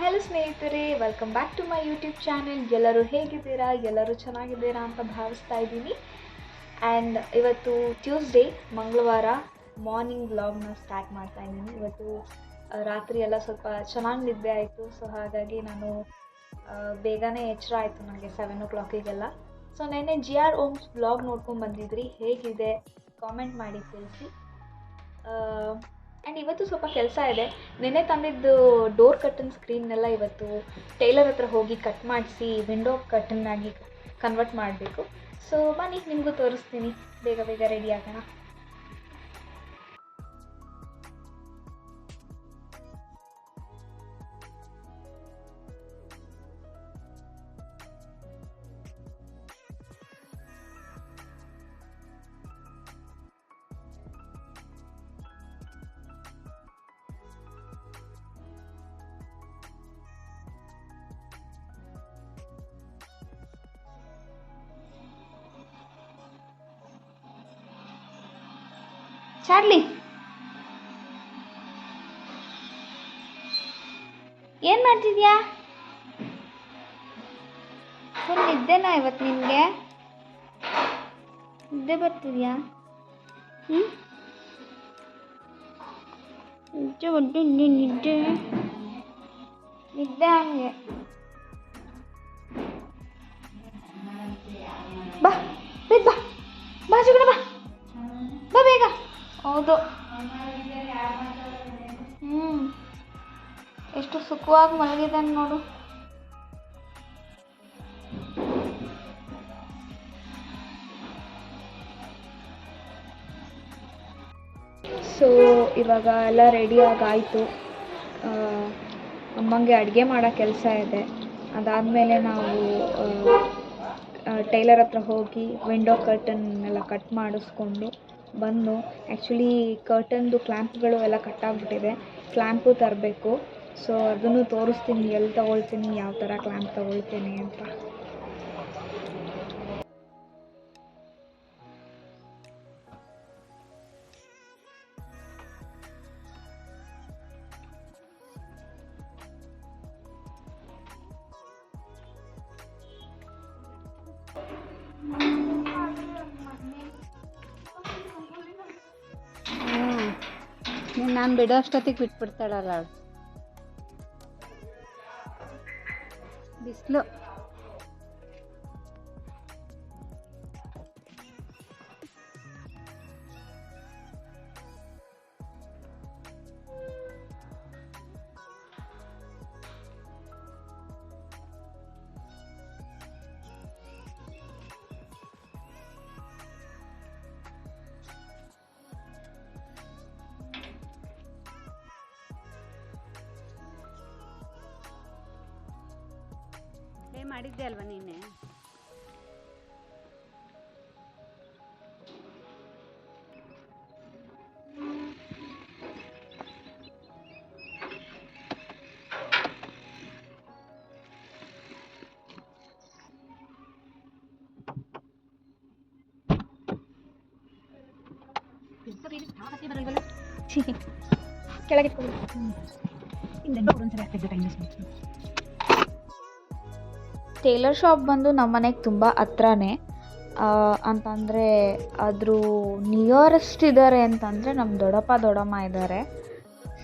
Hello ಸ್ನೇಹಿತರೆ welcome back to my YouTube channel ಎಲ್ಲರೂ ಹೇಗಿದ್ದೀರಾ? ಎಲ್ಲರೂ ಚೆನ್ನಾಗಿದ್ದೀರಾ ಅಂತ ಭಾವಿಸ್ತಾ ಇದ್ದೀನಿ. ಆ್ಯಂಡ್ ಇವತ್ತು ಟ್ಯೂಸ್ಡೇ ಮಂಗಳವಾರ ಮಾರ್ನಿಂಗ್ ವ್ಲಾಗ್ನ ಸ್ಟಾರ್ಟ್ ಮಾಡ್ತಾ ಇದ್ದೀನಿ. ಇವತ್ತು ರಾತ್ರಿ ಎಲ್ಲ ಸ್ವಲ್ಪ ಚೆನ್ನಾಗಿ ನಿದ್ದೆ ಆಯಿತು. ಸೊ ಹಾಗಾಗಿ ನಾನು ಬೇಗನೆ ಎಚ್ಚರ ಆಯಿತು ನನಗೆ ಸೆವೆನ್ ಓ ಕ್ಲಾಕಿಗೆಲ್ಲ ಸೊ ನೆನ್ನೆ ಜಿ ಆರ್ ಓಮ್ಸ್ ಬ್ಲಾಗ್ ನೋಡ್ಕೊಂಡು ಬಂದಿದ್ರಿ. ಹೇಗಿದೆ? ಕಾಮೆಂಟ್ ಮಾಡಿ ತಿಳಿಸಿ ಆ್ಯಂಡ್ ಇವತ್ತು ಸ್ವಲ್ಪ ಕೆಲಸ ಇದೆ. ನೆನ್ನೆ ತಂದಿದ್ದು ಡೋರ್ ಕಟ್ಟನ್ ಸ್ಕ್ರೀನ್ನೆಲ್ಲ ಇವತ್ತು ಟೈಲರ್ ಹತ್ರ ಹೋಗಿ ಕಟ್ ಮಾಡಿಸಿ ವಿಂಡೋ ಕಟ್ಟನ್ನಾಗಿ ಕನ್ವರ್ಟ್ ಮಾಡಬೇಕು. ಸೊ ಬನ್ನಿ, ನಿಮಗೂ ತೋರಿಸ್ತೀನಿ. ಬೇಗ ಬೇಗ ರೆಡಿ ಆಗೋಣ. ಮಾಡ್ತಿದ್ಯಾ ಫುಲ್ ಇದ್ದೇನಾ ಇವತ್ತು ನಿನಗೆ ನಿದ್ದೆ ಬರ್ತಿದ್ಯಾ? ಹ್ಞೂ ನಿದ್ದೆ ಬಂದು ನಿದ್ದೆ. ನಿದ್ದೆ ಹಂಗೆ. ಬಾ, ಬೇಗ ಬಾ. ಬಾ ಜುಗಣ ಬಾ. ಬಾ ಬೇಗ. ಹೌದು. ಹ್ಞೂ ಎಷ್ಟು ಸುಖವಾಗಿ ಮಲಗಿದ್ದಾನೆ ನೋಡು. ಸೊ ಇವಾಗ ಎಲ್ಲ ರೆಡಿಯಾಗಿ ಆಯಿತು ಅಮ್ಮಂಗೆ ಅಡುಗೆ ಮಾಡೋ ಕೆಲಸ ಇದೆ. ಅದಾದಮೇಲೆ ನಾವು ಟೈಲರ್ ಹತ್ರ ಹೋಗಿ ವಿಂಡೋ ಕರ್ಟನ್ ಎಲ್ಲ ಕಟ್ ಮಾಡಿಸ್ಕೊಂಡು ಬಂದು ಆ್ಯಕ್ಚುಲಿ ಕರ್ಟನ್ದು ಕ್ಲ್ಯಾಂಪ್ಗಳು ಎಲ್ಲ ಕಟ್ಟಾಗ್ಬಿಟ್ಟಿದೆ ಕ್ಲ್ಯಾಂಪು ತರಬೇಕು. ಸೊ ಅದನ್ನು ತೋರಿಸ್ತೀನಿ ಎಲ್ಲಿ ತಗೊಳ್ತೀನಿ ಯಾವ ಥರ ಕ್ಲ್ಯಾಂಪ್ ತಗೊಳ್ತೀನಿ ಅಂತ. ನಾನು ಬಿಡೋ ಅಷ್ಟೊತ್ತಿಗೆ ಬಿಟ್ಬಿಡ್ತಾಳಲ್ಲ. ಬಿಸಿಲು ಮಾಡಿದ್ದೆ ಅಲ್ವಾ ನೀನೆ ಕೆಳಗೆ ಟೇಲರ್ ಶಾಪ್ ಬಂದು ನಮ್ಮ ಮನೆಗೆ ತುಂಬ ಹತ್ರನೇ. ಅಂತಂದರೆ ಅದ್ರ ನಿಯರೆಸ್ಟ್ ಇದ್ದಾರೆ ಅಂತಂದರೆ ನಮ್ಮ ದೊಡ್ಡಪ್ಪ ದೊಡ್ಡಮ್ಮ ಇದ್ದಾರೆ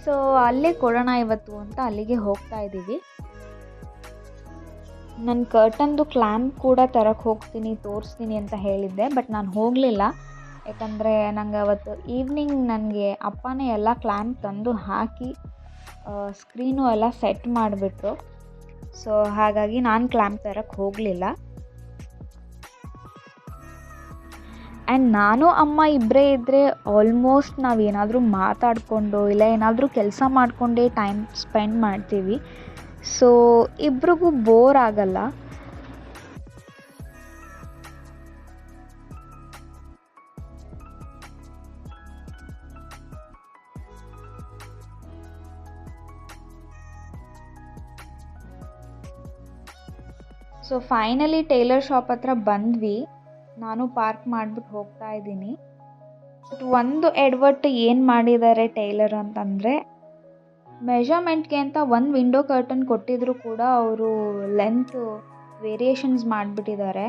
ಸೊ ಅಲ್ಲೇ ಕೊಡೋಣ ಇವತ್ತು ಅಂತ ಅಲ್ಲಿಗೆ ಹೋಗ್ತಾ ಇದ್ದೀವಿ ನನ್ನ ಕರ್ಟನ್ದು ಕ್ಲ್ಯಾಂಪ್ ಕೂಡ ತರಕ್ಕೆ ಹೋಗ್ತೀನಿ, ತೋರಿಸ್ತೀನಿ ಅಂತ ಹೇಳಿದ್ದೆ ಬಟ್ ನಾನು ಹೋಗಲಿಲ್ಲ. ಯಾಕಂದರೆ ನನಗೆ ಅವತ್ತು ಈವ್ನಿಂಗ್ ನನಗೆ ಅಪ್ಪನೇ ಎಲ್ಲ ಕ್ಲ್ಯಾಂಪ್ ತಂದು ಹಾಕಿ ಸ್ಕ್ರೀನು ಎಲ್ಲ ಸೆಟ್ ಮಾಡಿಬಿಟ್ರು. ಸೊ ಹಾಗಾಗಿ ನಾನು ಕ್ಲ್ಯಾಂಪ್ ತರಕ್ಕೆ ಹೋಗಲಿಲ್ಲ. ಆ್ಯಂಡ್ ನಾನು ಅಮ್ಮ ಇಬ್ಬರೇ ಇದ್ದರೆ ಆಲ್ಮೋಸ್ಟ್ ನಾವು ಏನಾದರೂ ಮಾತಾಡಿಕೊಂಡು ಇಲ್ಲ ಏನಾದರೂ ಕೆಲಸ ಮಾಡಿಕೊಂಡೇ ಟೈಮ್ ಸ್ಪೆಂಡ್ ಮಾಡ್ತೀವಿ. ಸೊ ಇಬ್ರಿಗೂ ಬೋರ್ ಆಗಲ್ಲ. ಸೊ ಫೈನಲಿ ಟೈಲರ್ ಶಾಪ್ ಹತ್ರ ಬಂದ್ವಿ. ನಾನು ಪಾರ್ಕ್ ಮಾಡಿಬಿಟ್ಟು ಹೋಗ್ತಾ ಇದ್ದೀನಿ. ಬಟ್ ಒಂದು ಎಡ್ವರ್ಟ್ ಏನು ಮಾಡಿದ್ದಾರೆ ಟೈಲರ್ ಅಂತಂದರೆ ಮೆಷರ್ಮೆಂಟ್ಗೆ ಅಂತ ಒಂದು ವಿಂಡೋ ಕರ್ಟನ್ ಕೊಟ್ಟಿದ್ರು ಕೂಡ ಅವರು ಲೆಂತ್ ವೇರಿಯೇಷನ್ಸ್ ಮಾಡಿಬಿಟ್ಟಿದ್ದಾರೆ.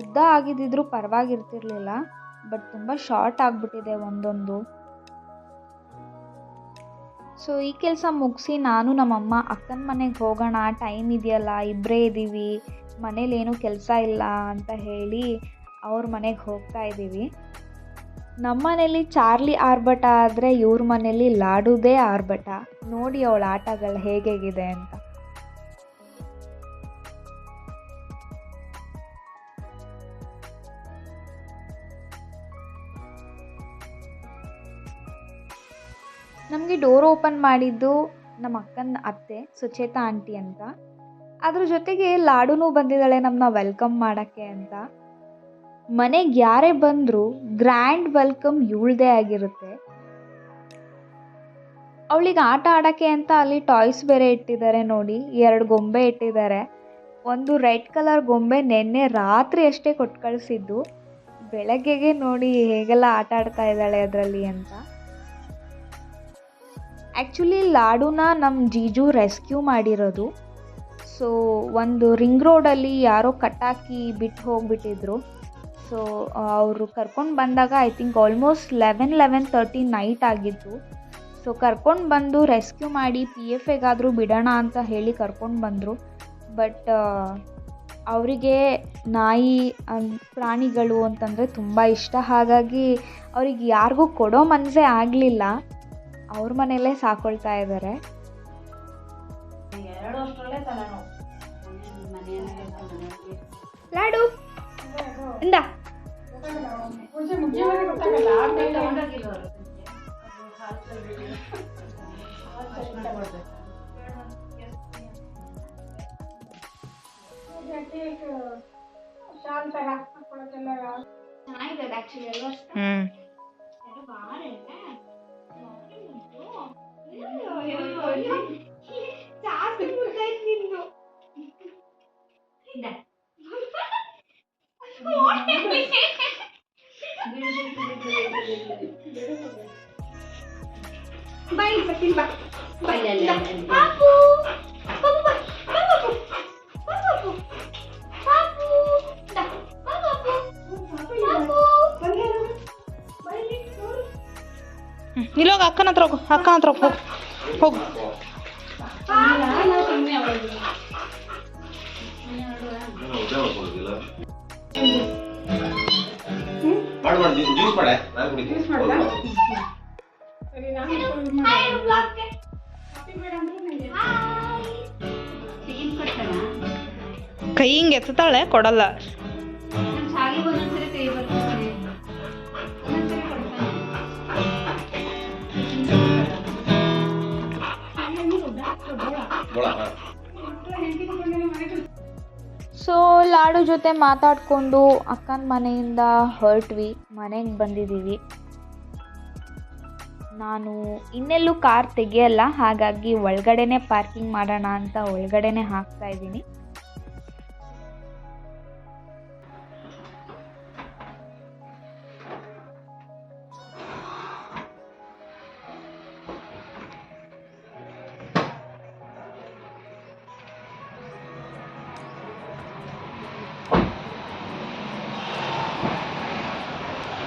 ಉದ್ದ ಆಗಿದ್ದಿದ್ರು ಪರವಾಗಿರ್ತಿರ್ಲಿಲ್ಲ ಬಟ್ ತುಂಬ ಶಾರ್ಟ್ ಆಗಿಬಿಟ್ಟಿದೆ ಒಂದೊಂದು. ಸೊ ಈ ಕೆಲಸ ಮುಗಿಸಿ ನಾನು ನಮ್ಮಮ್ಮ ಅಕ್ಕನ ಮನೆಗೆ ಹೋಗೋಣ ಟೈಮ್ ಇದೆಯಲ್ಲ ಇಬ್ಬರೇ ಇದ್ದೀವಿ ಮನೇಲೇನು ಕೆಲಸ ಇಲ್ಲ ಅಂತ ಹೇಳಿ ಅವ್ರ ಮನೆಗೆ ಹೋಗ್ತಾ ಇದ್ದೀವಿ ನಮ್ಮ ಮನೇಲಿ ಚಾರ್ಲಿ ಆರ್ಭಟ ಆದರೆ ಇವ್ರ ಮನೇಲಿ ಲಾಡುದೇ ಆರ್ಭಟ. ನೋಡಿ ಅವಳ ಆಟಗಳು ಹೇಗೆ ಅಂತ. ನಮಗೆ ಡೋರ್ ಓಪನ್ ಮಾಡಿದ್ದು ನಮ್ಮ ಅಕ್ಕನ ಅತ್ತೆ, ಸುಚೇತಾ ಆಂಟಿ ಅಂತ. ಅದ್ರ ಜೊತೆಗೆ ಲಾಡುನೂ ಬಂದಿದ್ದಾಳೆ ನಮ್ಮನ್ನ ವೆಲ್ಕಮ್ ಮಾಡೋಕ್ಕೆ ಅಂತ. ಮನೆಗೆ ಯಾರೇ ಬಂದರೂ ಗ್ರ್ಯಾಂಡ್ ವೆಲ್ಕಮ್ ಇವಳದೇ ಆಗಿರುತ್ತೆ. ಅವಳಿಗೆ ಆಟ ಆಡೋಕ್ಕೆ ಅಂತ ಅಲ್ಲಿ ಟಾಯ್ಸ್ ಬೇರೆ ಇಟ್ಟಿದ್ದಾರೆ ನೋಡಿ, ಎರಡು ಗೊಂಬೆ ಇಟ್ಟಿದ್ದಾರೆ. ಒಂದು ರೆಡ್ ಕಲರ್ ಗೊಂಬೆ ನಿನ್ನೆ ರಾತ್ರಿ ಅಷ್ಟೇ ಕೊಟ್ಟು ಕಳಿಸಿದ್ದು. ಬೆಳಗ್ಗೆಗೆ ನೋಡಿ ಹೇಗೆಲ್ಲ ಆಟ ಆಡ್ತಾ ಇದ್ದಾಳೆ ಅದರಲ್ಲಿ ಅಂತ. ಆ್ಯಕ್ಚುಲಿ ಲಾಡುನ ನಮ್ಮ ಜೀಜು ರೆಸ್ಕ್ಯೂ ಮಾಡಿರೋದು. ಸೊ ಒಂದು ರಿಂಗ್ ರೋಡಲ್ಲಿ ಯಾರೋ ಕಟ್ಟಾಕಿ ಬಿಟ್ಟು ಹೋಗಿಬಿಟ್ಟಿದ್ರು. ಸೊ ಅವರು ಕರ್ಕೊಂಡು ಬಂದಾಗ I think almost eleven eleven thirty night ಆಗಿತ್ತು ಸೊ ಕರ್ಕೊಂಡು ಬಂದು ರೆಸ್ಕ್ಯೂ ಮಾಡಿ ಪಿ ಎಫ್ ಎಗಾದರೂ ಬಿಡೋಣ ಅಂತ ಹೇಳಿ ಕರ್ಕೊಂಡು ಬಂದರು. ಬಟ್ ಅವರಿಗೆ ನಾಯಿ ಪ್ರಾಣಿಗಳು ಅಂತಂದರೆ ತುಂಬ ಇಷ್ಟ. ಹಾಗಾಗಿ ಅವ್ರಿಗೆ ಯಾರಿಗೂ ಕೊಡೋ ಮನಸ್ಸೇ ಆಗಲಿಲ್ಲ. ಅವ್ರ ಮನೆಯಲ್ಲೇ ಸಾಕೊಳ್ತಾ ಇದ್ದಾರೆ ಲಾಡು ಇಂದ. ಹ್ಮ್. ಇಲ್ಲೋಗ ಅಕ್ಕನ ಹತ್ರ ಹೋಗು ಅಕ್ಕನ ಹತ್ರ ಹೋಗು ಹೋಗು ಮಾಡು ಮಾಡು ಜ್ಯೂಸ್ ಮಾಡೆ ನಾನು ಕುಡಿತೀನಿ ಕೈ ಹಿಂಗೆ ಎತ್ತಾಳೆ ಕೊಡಲ್ಲ ಸೊ ಲಾಡು ಜೊತೆ ಮಾತಾಡಿಕೊಂಡು ಅಕ್ಕನ ಮನೆಯಿಂದ ಹೊರಟ್ವಿ. ಮನೆಗೆ ಬಂದಿದ್ದೀವಿ ನಾನು ಇನ್ನೆಲ್ಲೂ ಕಾರ್ ತೆಗೆಯಲ್ಲ, ಹಾಗಾಗಿ ಒಳಗಡೆನೆ ಪಾರ್ಕಿಂಗ್ ಮಾಡೋಣ ಅಂತ ಒಳಗಡೆನೆ ಹಾಕ್ತಾ ಇದ್ದೀನಿ.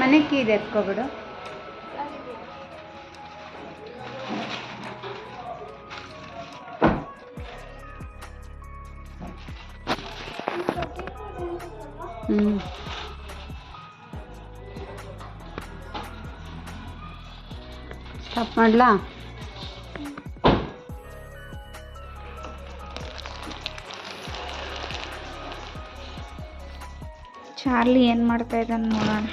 ಮನೆ ಕೀ ಇದೆ ಎತ್ಕೊಬಿಡು. ಹ್ಮ್. ಸ್ಟಾಪ್ ಮಾಡಲಾ? ಚಾರ್ಲಿ ಏನು ಮಾಡ್ತಾ ಇದ್ದಾನೆ ನೋಡೋಣ.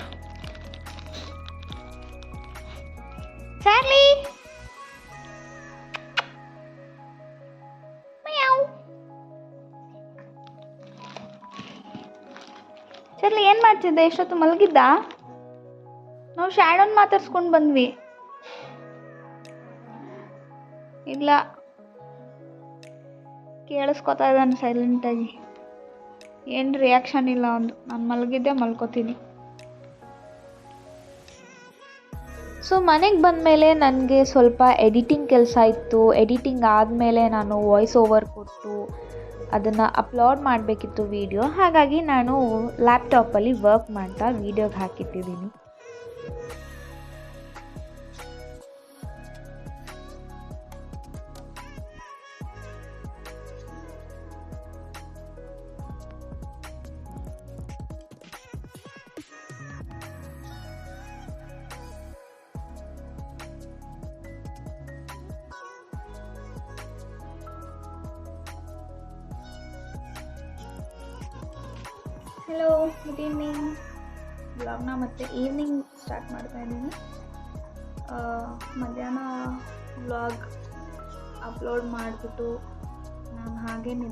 ಚಾರ್ಲಿ ಏನು ಮಾಡ್ತಿದ್ದೆ? ಎಷ್ಟೊತ್ತು ಮಲಗಿದ್ದ? ನಾವು ಶ್ಯಾಡೋನ್ ಮಾತಾಡ್ಸ್ಕೊಂಡು ಬಂದ್ವಿ. ಇಲ್ಲ. ಕೇಳಿಸ್ಕೊತಾ ಇದ್ದಾನೆ ಸೈಲೆಂಟಾಗಿ ಏನು ರಿಯಾಕ್ಷನ್ ಇಲ್ಲ ಒಂದು ನಾನು ಮಲಗಿದ್ದೆ, ಮಲ್ಕೋತೀನಿ. ಸೊ ಮನೆಗೆ ಬಂದಮೇಲೆ ನನಗೆ ಸ್ವಲ್ಪ ಎಡಿಟಿಂಗ್ ಕೆಲಸ ಇತ್ತು. ಎಡಿಟಿಂಗ್ ಆದಮೇಲೆ ನಾನು ವಾಯ್ಸ್ ಓವರ್ ಕೊಟ್ಟು ಅದನ್ನು ಅಪ್ಲೋಡ್ ಮಾಡಬೇಕಿತ್ತು ವೀಡಿಯೋ ಹಾಗಾಗಿ ನಾನು ಲ್ಯಾಪ್ಟಾಪಲ್ಲಿ ವರ್ಕ್ ಮಾಡ್ತಾ ವೀಡಿಯೋಗೆ ಹಾಕಿಟ್ಟಿದ್ದೀನಿ.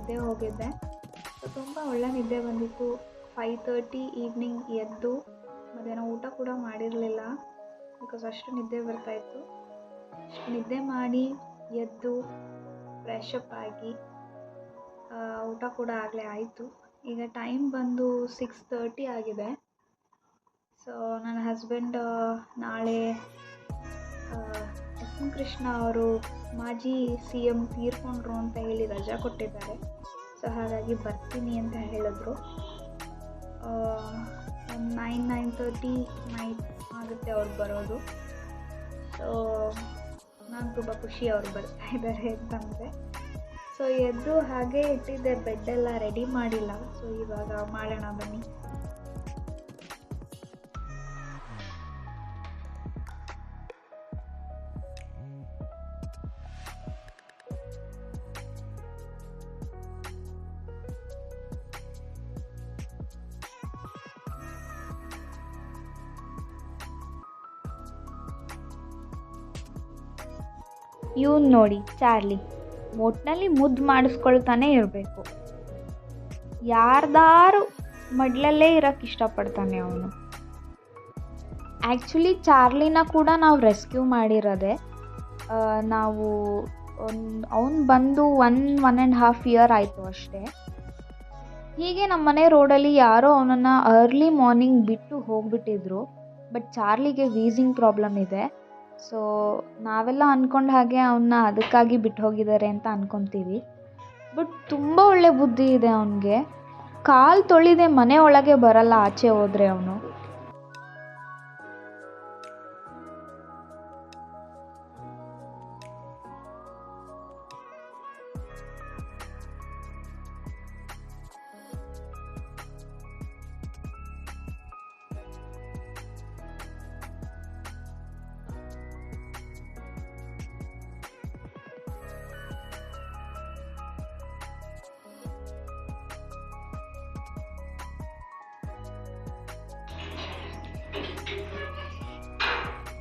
ನಿದ್ದೆ ಹೋಗಿದ್ದೆ. ಸೊ, ತುಂಬ ಒಳ್ಳೆ ನಿದ್ದೆ ಬಂದಿತ್ತು. ಫೈವ್ ತರ್ಟಿ ಈವ್ನಿಂಗ್ ಎದ್ದು ಮಧ್ಯಾಹ್ನ ಊಟ ಕೂಡ ಮಾಡಿರಲಿಲ್ಲ. ಬಿಕಾಸ್ ಅಷ್ಟು ನಿದ್ದೆ ಬರ್ತಾಯಿತ್ತು ನಿದ್ದೆ ಮಾಡಿ ಎದ್ದು ಫ್ರೆಶ್ ಅಪ್ ಆಗಿ ಊಟ ಕೂಡ ಆಗಲೇ ಆಯಿತು. ಈಗ ಟೈಮ್ ಬಂದು ಸಿಕ್ಸ್ ತರ್ಟಿ ಆಗಿದೆ. ಸೊ ನನ್ನ ಹಸ್ಬೆಂಡ್ ನಾಳೆ ಎಸ್ ಕೃಷ್ಣ ಅವರು ಮಾಜಿ ಸಿ ಎಂ ತೀರ್ಕೊಂಡ್ರು ಅಂತ ಹೇಳಿ ರಜಾ ಕೊಟ್ಟಿದ್ದಾರೆ. ಸೊ ಹಾಗಾಗಿ ಬರ್ತೀನಿ ಅಂತ ಹೇಳಿದ್ರು. ನೈನ್ ನೈನ್ ತರ್ಟಿ ನೈಟ್ ಆಗುತ್ತೆ ಅವ್ರು ಬರೋದು. ಸೊ ನಾನು ತುಂಬ ಖುಷಿ ಅವ್ರು ಬರ್ತಾ ಇದ್ದಾರೆ ಅಂತಂದರೆ ಸೊ ಎದ್ದು ಹಾಗೆ ಇಟ್ಟಿದ್ದೆ, ಬೆಡ್ಡೆಲ್ಲ ರೆಡಿ ಮಾಡಿಲ್ಲ. ಸೊ ಇವಾಗ ಮಾಡೋಣ ಬನ್ನಿ. ನೋಡಿ, ಚಾರ್ಲಿ. ಒಟ್ನಲ್ಲಿ ಮುದ್ದು ಮಾಡಿಸ್ಕೊಳ್ತಾನೆ ಇರಬೇಕು. ಯಾರ್ದಾರು ಮಡ್ಲಲ್ಲೇ ಇರೋಕ್ಕೆ ಇಷ್ಟಪಡ್ತಾನೆ ಅವನು. ಆ್ಯಕ್ಚುಲಿ ಚಾರ್ಲಿನ ಕೂಡ ನಾವು ರೆಸ್ಕ್ಯೂ ಮಾಡಿರೋದೆ ನಾವು ಅವನು ಅವ್ನು ಬಂದು one one and half year ಆಯಿತು ಅಷ್ಟೇ. ಹೀಗೆ ನಮ್ಮ ಮನೆ ರೋಡಲ್ಲಿ ಯಾರೋ ಅವನನ್ನು ಅರ್ಲಿ ಮಾರ್ನಿಂಗ್ ಬಿಟ್ಟು ಹೋಗ್ಬಿಟ್ಟಿದ್ರು, ಬಟ್ ಚಾರ್ಲಿಗೆ ವೀಸಿಂಗ್ ಪ್ರಾಬ್ಲಮ್ ಇದೆ. ಸೊ ನಾವೆಲ್ಲ ಅಂದ್ಕೊಂಡ ಹಾಗೆ ಅವನ್ನ ಅದಕ್ಕಾಗಿ ಬಿಟ್ಟು ಹೋಗಿದ್ದಾರೆ ಅಂತ ಅನ್ಕೊತೀವಿ. ಬಟ್ ತುಂಬ ಒಳ್ಳೆ ಬುದ್ಧಿ ಇದೆ ಅವನಿಗೆ. ಕಾಲು ತೊಳಿದೆ ಮನೆ ಒಳಗೆ ಬರಲ್ಲ, ಆಚೆ ಹೋದರೆ ಅವನು.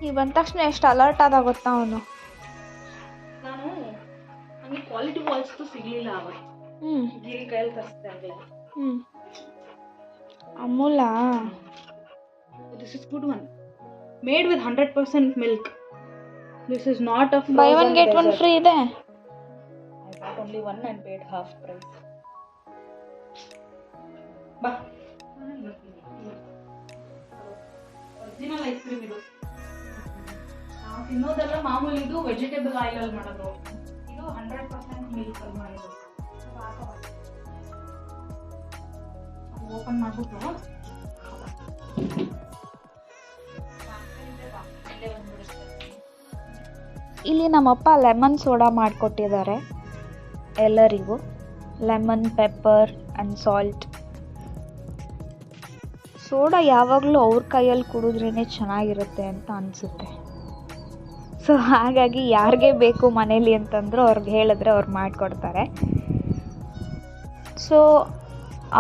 ಈಗ ಬಂದ ತಕ್ಷಣ ಎಷ್ಟು ಅಲರ್ಟ್ ಆದ ಗೊತ್ತಾ ಅವನು? ನಾನು ನನಗೆ ಕ್ವಾಲಿಟಿ ವಾಲ್ಸ್ದು ಸಿಗಲಿಲ್ಲ ಅವತ್ತು ಹ್ಞೂ ಗಿರಿ ಕೈಯಲ್ಲಿ ತರಿಸ್ತಾ ಇರಲಿಲ್ಲ ಹ್ಞೂ Amul? This is good one made with hundred percent milk this is not a buy one get one free ಇದೆ. I only one and paid half price ಬಾ. ಒರಿಜಿನಲ್ ಐಸ್ ಕ್ರೀಮ್ ಇದು. ನಾವು ತಿನ್ನೋದೆಲ್ಲ ಮಾಮೂಲಿ ಇದು ವೆಜಿಟೇಬಲ್ ಆಯಿಲ್ ಅಲ್ಲಿ ಮಾಡೋದು. ಇದು ಹಂಡ್ರೆಡ್ ಪರ್ಸೆಂಟ್ ಮಿಲ್ಕ್ ಅಲ್ಲಿ ಮಾಡೋದು. ಓಪನ್ ಮಾಡ್ಬಿಟ್ಟು ಇಲ್ಲಿ ನಮ್ಮಪ್ಪ ಲೆಮನ್ ಸೋಡಾ ಮಾಡಿಕೊಟ್ಟಿದ್ದಾರೆ. ಎಲ್ಲರಿಗೂ. Lemon pepper and salt soda ಯಾವಾಗಲೂ ಅವ್ರ ಕೈಯಲ್ಲಿ ಕುಡಿದ್ರೇ ಚೆನ್ನಾಗಿರುತ್ತೆ ಅಂತ ಅನಿಸುತ್ತೆ. ಸೊ ಹಾಗಾಗಿ ಯಾರಿಗೆ ಬೇಕು ಮನೇಲಿ ಅಂತಂದ್ರು ಅವ್ರಿಗೆ ಹೇಳಿದ್ರೆ ಅವ್ರು ಮಾಡಿಕೊಡ್ತಾರೆ. ಸೊ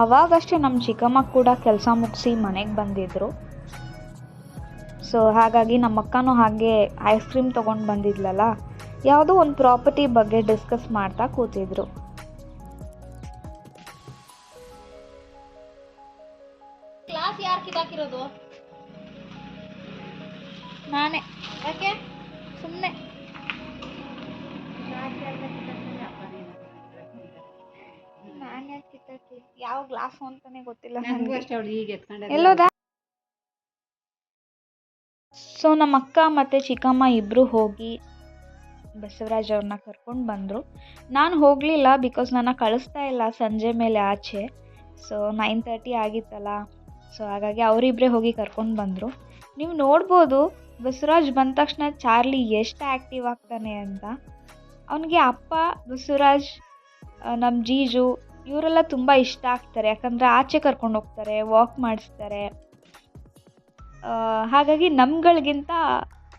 ಅವಾಗಷ್ಟೇ ನಮ್ಮ ಚಿಕ್ಕಮ್ಮ ಕೂಡ ಕೆಲಸ ಮುಗಿಸಿ ಮನೆಗೆ ಬಂದಿದ್ದರು ಸೊ ಹಾಗಾಗಿ ನಮ್ಮ ಅಕ್ಕನೂ ಹಾಗೆ ಐಸ್ ಕ್ರೀಮ್ ತೊಗೊಂಡು ಬಂದಿದ್ಲಲ್ಲ, ಯಾವುದೋ ಒಂದು ಪ್ರಾಪರ್ಟಿ ಬಗ್ಗೆ ಡಿಸ್ಕಸ್ ಮಾಡ್ತಾ ಕೂತಿದ್ರು. ಕ್ಲಾಸ್ ಯಾರು ಕಿದಾಕಿರೋದು ನಾನೇ. ಯಾಕೆ? ಸುಮ್ಮನೆ ನಾನು ಯಾಕೆ ಕಿತ್ತಾಕಿ? ಯಾವ ಗ್ಲಾಸ್ ಅಂತಾನೆ ಗೊತ್ತಿಲ್ಲ ನನಗೂ ನನಗೆ ಅಷ್ಟೇ ಅವಳು ಹೀಗೆ ಎತ್ಕೊಂಡೆ ಎಲ್ಲೋದ? ಸೊ ನಮ್ಮ ಅಕ್ಕ ಮತ್ತು ಚಿಕ್ಕಮ್ಮ ಇಬ್ಬರು ಹೋಗಿ ಬಸವರಾಜ್ ಅವ್ರನ್ನ ಕರ್ಕೊಂಡು ಬಂದರು. ನಾನು ಹೋಗಲಿಲ್ಲ ಬಿಕಾಸ್ ನನ್ನ ಕಳಿಸ್ತಾ ಇಲ್ಲ ಸಂಜೆ ಮೇಲೆ ಆಚೆ. ಸೊ ನೈನ್ ತರ್ಟಿ ಆಗಿತ್ತಲ್ಲ. ಸೊ ಹಾಗಾಗಿ ಅವರಿಬ್ಬರೇ ಹೋಗಿ ಕರ್ಕೊಂಡು ಬಂದರು. ನೀವು ನೋಡ್ಬೋದು ಬಸವರಾಜ್ ಬಂದ ತಕ್ಷಣ ಚಾರ್ಲಿ ಎಷ್ಟು ಆ್ಯಕ್ಟಿವ್ ಆಗ್ತಾನೆ ಅಂತ, ಅವನಿಗೆ ಅಪ್ಪ ಬಸವರಾಜ್ ನಮ್ಮ ಜೀಜು ಇವರೆಲ್ಲ ತುಂಬ ಇಷ್ಟ ಆಗ್ತಾರೆ. ಯಾಕಂದರೆ ಆಚೆ ಕರ್ಕೊಂಡು ಹೋಗ್ತಾರೆ ವಾಕ್ ಮಾಡಿಸ್ತಾರೆ. ಹಾಗಾಗಿ ನಮ್ಗಳಿಗಿಂತ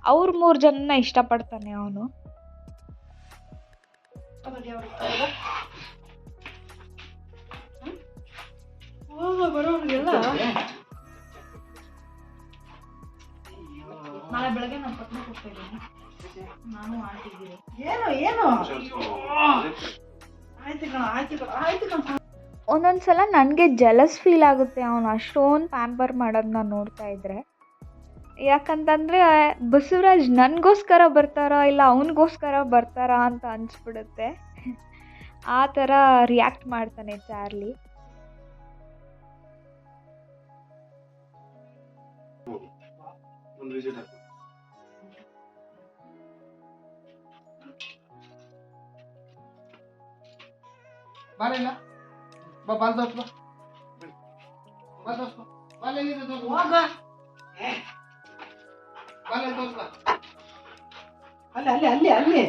ಅವ್ರ ಮೂರು ಜನನ ಇಷ್ಟಪಡ್ತಾನೆ ಅವನು. ಬರೋರಿಗೆಲ್ಲ ನಾನು ಏನು ಏನು? ಆಯ್ತು ಕಣ ಆಯ್ತು ಕಣ ಆಯ್ತು ಕಣ. ಒಂದೊಂದು ಸಲ ನನಗೆ ಜಲಸ್ ಫೀಲ್ ಆಗುತ್ತೆ ಅವನು ಅಷ್ಟೊಂದು ಪ್ಯಾಂಪರ್ ಮಾಡೋದನ್ನ ನೋಡ್ತಾ ಇದ್ದರೆ ಯಾಕಂತಂದರೆ ಬಸವರಾಜ್ ನನಗೋಸ್ಕರ ಬರ್ತಾರಾ ಇಲ್ಲ ಅವನಿಗೋಸ್ಕರ ಬರ್ತಾರಾ ಅಂತ ಅನಿಸ್ಬಿಡುತ್ತೆ. ಆ ಥರ ರಿಯಾಕ್ಟ್ ಮಾಡ್ತಾನೆ ಚಾರ್ಲಿ. ಒಂದು ಬಾರಿಲ್ಲ ಬಾ ಬಾಲ್ ದೋಸ್ ಬಾ. ಬಾ ದೋಸ್ ಬಾ. ಬಾಲ್ ಎಲ್ಲಿದೆ ದೋಸ್ ಬಾ? ಹೋಗ ಬಾಲ್ ದೋಸ್ ಬಾ? ಅಲ್ಲಿ ಅಲ್ಲಿ ಅಲ್ಲಿ ಅಲ್ಲಿ.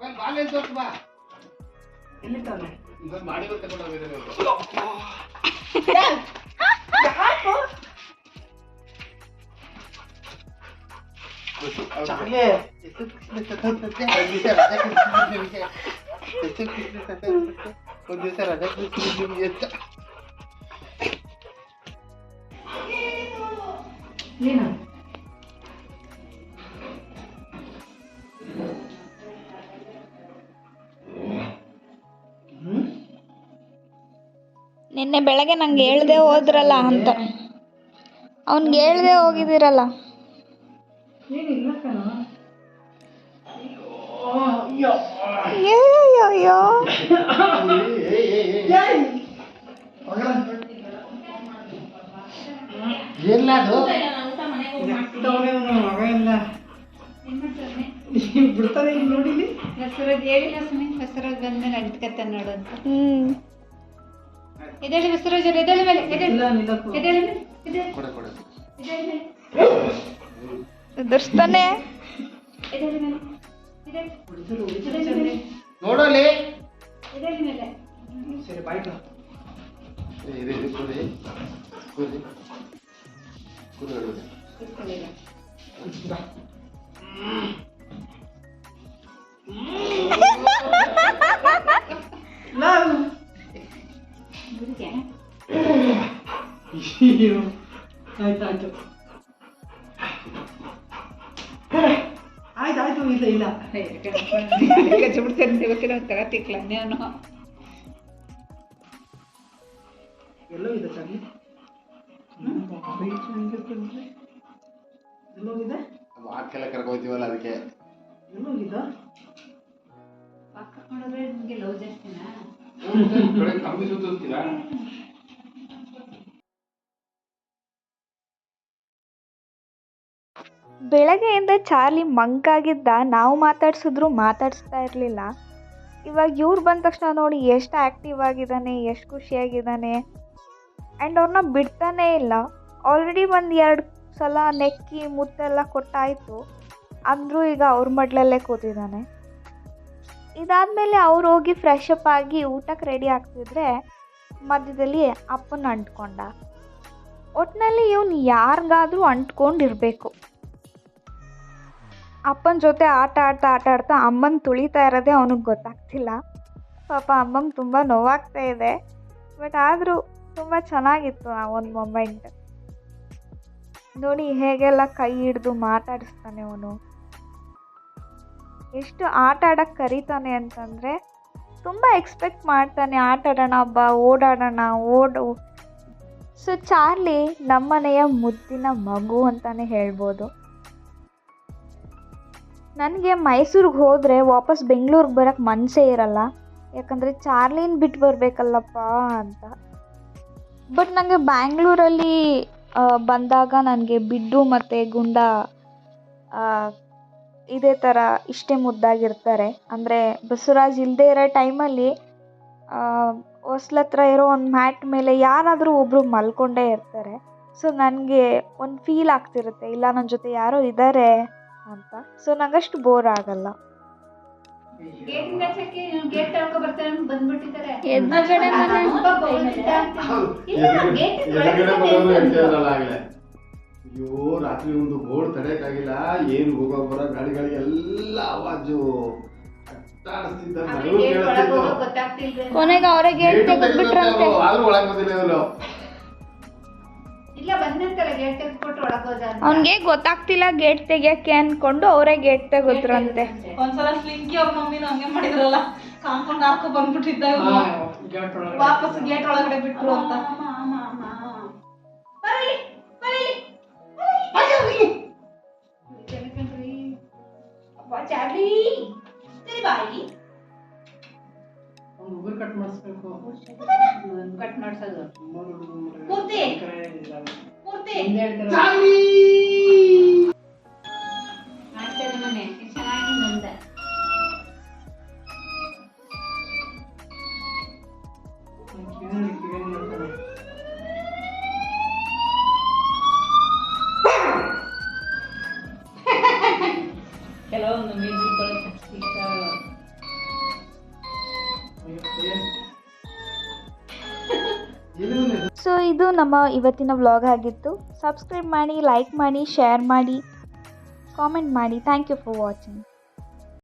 ಬಾಲ್ ಬಾಲ್ ಎಲ್ಲಿ ದೋಸ್ ಬಾ? ಎಲ್ಲಿ ತಾನೆ ಮಾಡಿ ತಗೊಂಡು ಹೋಗಿದ್ದಾರೆ ಚಾರ್ಲಿ ಒಂದು ದಿವಸ ರಜೆ ಕೊಡ್ತೀನಿ ನಿಮ್ಗೆ ಅಂತ ಏನು ನಿನ್ನೆ ಬೆಳಗ್ಗೆ ನಂಗೆ ಹೇಳ್ದೆ ಹೋದ್ರಲ್ಲ ಅಂತ. ಅವ್ನಿಗೆ ಹೇಳ್ದೆ ಹೋಗಿದ್ದೀರಲ್ಲ. ಏನಿಲ್ಲ ಕಣ ಅಯ್ಯೋ ಅದು ಮಗ ಇಲ್ಲ ಬಿಡ್ತಾರೆ ಇಲ್ಲಿ ನೋಡಿಲಿ ಬಸವರಾಜ್ ಹೇಳಿಲ್ಲ ಸುಮ್ಮನೆ ಬಸವರಾಜ್ ಬಂದ್ಮೇಲೆ ಅಡ್ಕತ್ತಾನೆ ನೋಡು ಎದ್ದೇಳಿ ಬಸವರಾಜ್ ಅವ್ರು ಎದ್ದೇಳಿ ಎದ್ದೇಳಿ ಎದ್ದೇಳಿ ಮೇಲೆ. ಎದುರಿಸ್ತಾನೆ ಎದ್ದೇಳಿ ಮೇಲೆ ಎದ್ದೇಳಿ ಹೊಡಿತಾರೆ ಹೊಡಿತಾರೆ ಚಾರ್ಲಿ ನೋಡೋಲಿ. ಎದ್ದೇಳಿ ಮೇಲೆ ಸರಿ ಬಾಯ್ ಕಣ ಇದು ಇದು ಕೂರಿ ಕೂರಿ ಕೂರಿ ಹೊರಡಿ. ಕೂತ್ಕೊಳ್ಳಿ ಈಗ. ಲವ್ ಗುರುಗೆ. ಆಯ್ತು ಆಯ್ತು ಆಯ್ತು ಆಯ್ತು ಇಲ್ಲ. ಇಲ್ಲ ಗಜಬಿಡ್ತಾರೆ ಇವತ್ತಿನ ತಗತಿಕ್ಲ ನಾನು ಎಲ್ಲೋ ಇದೆ ಎಲ್ಲೋಗಿದೆ? ವಾಕ್ಕೆಲ್ಲ ಕರ್ಕೋತೀವಲ್ಲ ಅದಕ್ಕೆ. ಪಕ್ಕ ನೋಡಿದ್ರೆ ನಿಮಗೆ ಲವ್ ಜಾಸ್ತಿನಾ? ಕಮ್ಮಿ ಬೆಳಗ್ಗೆಯಿಂದ ಚಾರ್ಲಿ ಮಂಕಾಗಿದ್ದ ನಾವು ಮಾತಾಡ್ಸಿದ್ರು ಮಾತಾಡಿಸ್ತಾ ಇರಲಿಲ್ಲ. ಇವಾಗ ಇವ್ರು ಬಂದ ತಕ್ಷಣ ನೋಡಿ ಎಷ್ಟು ಆ್ಯಕ್ಟಿವ್ ಆಗಿದ್ದಾನೆ, ಎಷ್ಟು ಖುಷಿಯಾಗಿದ್ದಾನೆ ಆ್ಯಂಡ್ ಅವ್ರನ್ನ ಬಿಡ್ತಾನೇ ಇಲ್ಲ. ಆಲ್ರೆಡಿ ಒಂದು ಎರಡು ಸಲ ನೆಕ್ಕಿ ಮುತ್ತೆಲ್ಲ ಕೊಟ್ಟಾಯಿತು. ಅಂದರೂ ಈಗ ಅವ್ರ ಮಡ್ಲಲ್ಲೇ ಕೂತಿದ್ದಾನೆ. ಇದಾದಮೇಲೆ ಅವ್ರು ಹೋಗಿ ಫ್ರೆಶ್ ಅಪ್ ಆಗಿ ಊಟಕ್ಕೆ ರೆಡಿ ಆಗ್ತಿದ್ರೆ ಮಧ್ಯದಲ್ಲಿ ಅಪ್ಪನ ಅಂಟ್ಕೊಂಡ. ಒಟ್ಟಿನಲ್ಲಿ ಇವನು ಯಾರಿಗಾದರೂ ಅಂಟ್ಕೊಂಡಿರ್ಬೇಕು. ಅಪ್ಪನ ಜೊತೆ ಆಟ ಆಡ್ತಾ ಆಟ ಆಡ್ತಾ ಅಮ್ಮನ ತುಳಿತಾ ಇರೋದೇ ಅವನಿಗೆ ಗೊತ್ತಾಗ್ತಿಲ್ಲ. ಪಾಪ ಅಮ್ಮಂಗೆ ತುಂಬ ನೋವಾಗ್ತಾ ಇದೆ. ಬಟ್ ಆದರೂ ತುಂಬ ಚೆನ್ನಾಗಿತ್ತು ಆ ಒಂದು ಮೊಮೆಂಟ್ ನೋಡಿ ಹೇಗೆಲ್ಲ ಕೈ ಹಿಡಿದು ಮಾತಾಡಿಸ್ತಾನೆ ಅವನು. ಎಷ್ಟು ಆಟ ಆಡಕ್ಕೆ ಕರೀತಾನೆ ಅಂತಂದರೆ ತುಂಬ ಎಕ್ಸ್ಪೆಕ್ಟ್ ಮಾಡ್ತಾನೆ. ಆಟ ಆಡೋಣ ಹಬ್ಬ ಓಡಾಡೋಣ, ಓಡು. ಸೊ ಚಾರ್ಲಿ ನಮ್ಮನೆಯ ಮುದ್ದಿನ ಮಗು ಅಂತಲೇ ಹೇಳ್ಬೋದು. ನನಗೆ ಮೈಸೂರಿಗೆ ಹೋದರೆ ವಾಪಸ್ ಬೆಂಗಳೂರಿಗೆ ಬರೋಕ್ಕೆ ಮನಸ್ಸೇ ಇರಲ್ಲ. ಯಾಕಂದರೆ ಚಾರ್ಲಿನ ಬಿಟ್ಟು ಬರಬೇಕಲ್ಲಪ್ಪ ಅಂತ. ಬಟ್ ನನಗೆ ಬ್ಯಾಂಗ್ಳೂರಲ್ಲಿ ಬಂದಾಗ ನನಗೆ ಬಿಡ್ಡು ಮತ್ತು ಗುಂಡ ಇದೇ ಥರ ಇಷ್ಟೇ ಮುದ್ದಾಗಿರ್ತಾರೆ. ಅಂದರೆ ಬಸವರಾಜ್ ಇಲ್ಲದೆ ಇರೋ ಟೈಮಲ್ಲಿ ಹೊಸ್ಲತ್ರ ಇರೋ ಒಂದು ಮ್ಯಾಟ್ ಮೇಲೆ ಯಾರಾದರೂ ಒಬ್ಬರು ಮಲ್ಕೊಂಡೇ ಇರ್ತಾರೆ. ಸೊ ನನಗೆ ಒಂದು ಫೀಲ್ ಆಗ್ತಿರುತ್ತೆ. ಇಲ್ಲ ನನ್ನ ಜೊತೆ ಯಾರೋ ಇದ್ದಾರೆ ಅಂತ. ಸೊ ನಂಗಷ್ಟು ಬೋರ್ ಆಗಲ್ಲ. ಅಯ್ಯೋ ರಾತ್ರಿ ಒಂದು ಬೋರ್ಡ್ ತಡೆಯಕ್ಕಾಗಿಲ್ಲ. ಏನು ಹೋಗೋ ಬರೋ. ಗೊತ್ತಾಗ್ತಿಲ್ವೇನೋ. ಕೊನೆಗೆ ಅವರೇ ಗೇಟ್ ತೆಗೆದ್ಬಿಟ್ರಂತೆ. ಅಲ್ಲಿ ಒಳಗ್ ಬಂದಿಲ್ಲ ಇವ್ರು. ಅವನಿಗೆ ಗೊತ್ತಾಗ್ತಿಲ್ಲ ಗೇಟ್ ತೆಗಿಯಕ್ಕೆ ಅನ್ಕೊಂಡು ಅವರೇ ಗೇಟ್ ತೆಗೆದ್ರಂತೆ ಒಂದ್ಸಲ ಸ್ಲಿಂಕಿ ಅವ್ರ ಮಮ್ಮಿನ ಹಂಗೆ ಮಾಡಿದ್ರಲ್ಲ ಕಾಂಪೌಂಡ್ ಹಾಕೋ ಬಂದ್ಬಿಟ್ಟಿದ್ದ ಇವ್ರು. ವಾಪಸ್ ಗೇಟ್ ಒಳಗಡೆ ಬಿಟ್ರು ಅಂತ. ಅಮ್ಮ, ಒಂದು ಉಗುರು ಕಟ್ ಮಾಡಿಸ್ಬೇಕು ಕಟ್ ಮಾಡ್ಸೋದು ಮೂರ್ತಿ. ಮೂರ್ತಿ ಹಿಂದೆ ನಮ್ಮ ಇವತ್ತಿನ ವ್ಲಾಗ್ ಆಗಿತ್ತು. ಸಬ್ಸ್ಕ್ರೈಬ್ ಮಾಡಿ ಲೈಕ್ ಮಾಡಿ ಶೇರ್ ಮಾಡಿ ಕಾಮೆಂಟ್ ಮಾಡಿ. Thank you for watching